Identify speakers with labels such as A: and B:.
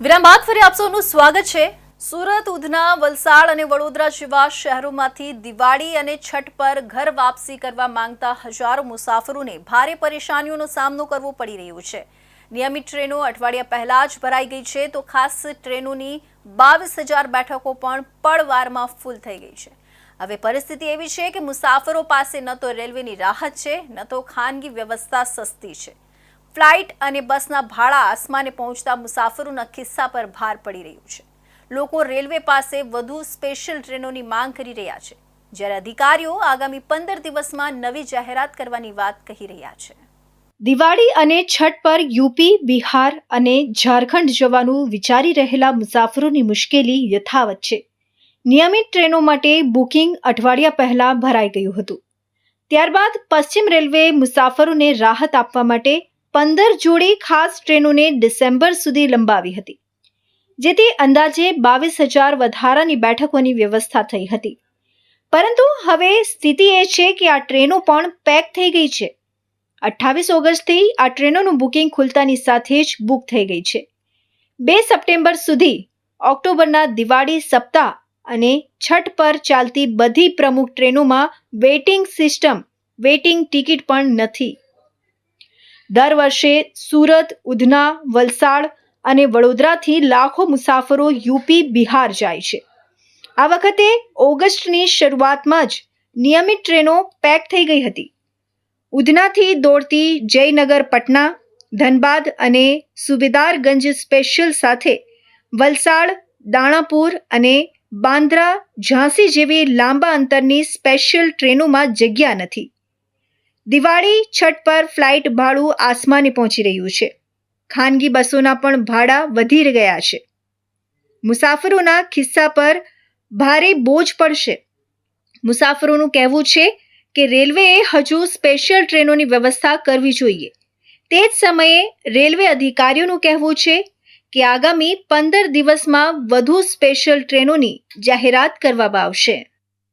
A: વિરામ બાદ ફરી આપ સૌનું સ્વાગત છે. સુરત, ઉધના, વલસાડ અને વડોદરા જેવા શહેરોમાંથી દિવાળી અને છઠ પર ઘર વાપસી કરવા માંગતા હજારો મુસાફરોને ભારે પરેશાનીઓનો સામનો કરવો પડી રહ્યો છે. નિયમિત ટ્રેનો અઠવાડિયા પહેલા જ ભરાઈ ગઈ છે તો ખાસ ટ્રેનોની બાવીસ હજાર બેઠકો પણ પળવારમાં ફૂલ થઈ ગઈ છે. હવે પરિસ્થિતિ એવી છે કે મુસાફરો પાસે ન તો રેલવેની રાહત છે, ન તો ખાનગી વ્યવસ્થા સસ્તી છે. ફ્લાઇટ અને બસના ભાડા આસમાને પહોંચતા મુસાફરોના ખિસ્સા પર ભાર પડી રહ્યું છે. લોકો રેલવે પાસે વધુ સ્પેશિયલ ટ્રેનોની માંગ કરી રહ્યા છે, જ્યારે અધિકારીઓ આગામી પંદર દિવસમાં નવી જાહેરાત કરવાની વાત કહી રહ્યા છે. દિવાળી અને છઠ પર યુપી, બિહાર અને ઝારખંડ જવાનું વિચારી રહેલા મુસાફરોની મુશ્કેલી યથાવત છે. નિયમિત ટ્રેનો માટે બુકિંગ અઠવાડિયા પહેલા ભરાઈ ગયું હતું. ત્યારબાદ પશ્ચિમ રેલવે મુસાફરોને રાહત આપવા માટે પંદર જોડી ખાસ ટ્રેનોને ડિસેમ્બર સુધી લંબાવી હતી, જેથી અંદાજે બાવીસ હજાર વધારાની બેઠકોની વ્યવસ્થા થઈ હતી. પરંતુ હવે સ્થિતિ એ છે કે આ ટ્રેનો પણ પેક થઈ ગઈ છે. અઠ્ઠાવીસ ઓગસ્ટથી આ ટ્રેનોનું બુકિંગ ખુલતાની સાથે જ બુક થઈ ગઈ છે. બે સપ્ટેમ્બર સુધી ઓક્ટોબરના દિવાળી સપ્તાહ અને છઠ પર ચાલતી બધી પ્રમુખ ટ્રેનોમાં વેઇટિંગ સિસ્ટમ, વેઇટિંગ ટિકિટ પણ નથી. દર વર્ષે સુરત, ઉધના, વલસાડ અને વડોદરાથી લાખો મુસાફરો યુપી, બિહાર જાય છે. આ વખતે ઓગસ્ટની શરૂઆતમાં જ નિયમિત ટ્રેનો પેક થઈ ગઈ હતી. ઉધનાથી દોડતી જયનગર, પટના, ધનબાદ અને સુબેદારગંજ સ્પેશિયલ સાથે વલસાડ, દાણાપુર અને બાંદ્રા, ઝાંસી જેવી લાંબા અંતરની સ્પેશિયલ ટ્રેનોમાં જગ્યા નથી. દિવાળી છઠ પર ફ્લાઇટ ભાડું આસમાને પહોંચી રહ્યું છે. ખાનગી બસોના પણ ભાડા વધી ગયા છે. મુસાફરોના ખિસ્સા પર ભારે બોજ પડશે. મુસાફરોનું કહેવું છે કે રેલવેએ હજુ સ્પેશિયલ ટ્રેનોની વ્યવસ્થા કરવી જોઈએ. તે જ સમયે રેલવે અધિકારીઓનું કહેવું છે કે આગામી પંદર દિવસમાં વધુ સ્પેશિયલ ટ્રેનોની જાહેરાત કરવામાં આવશે.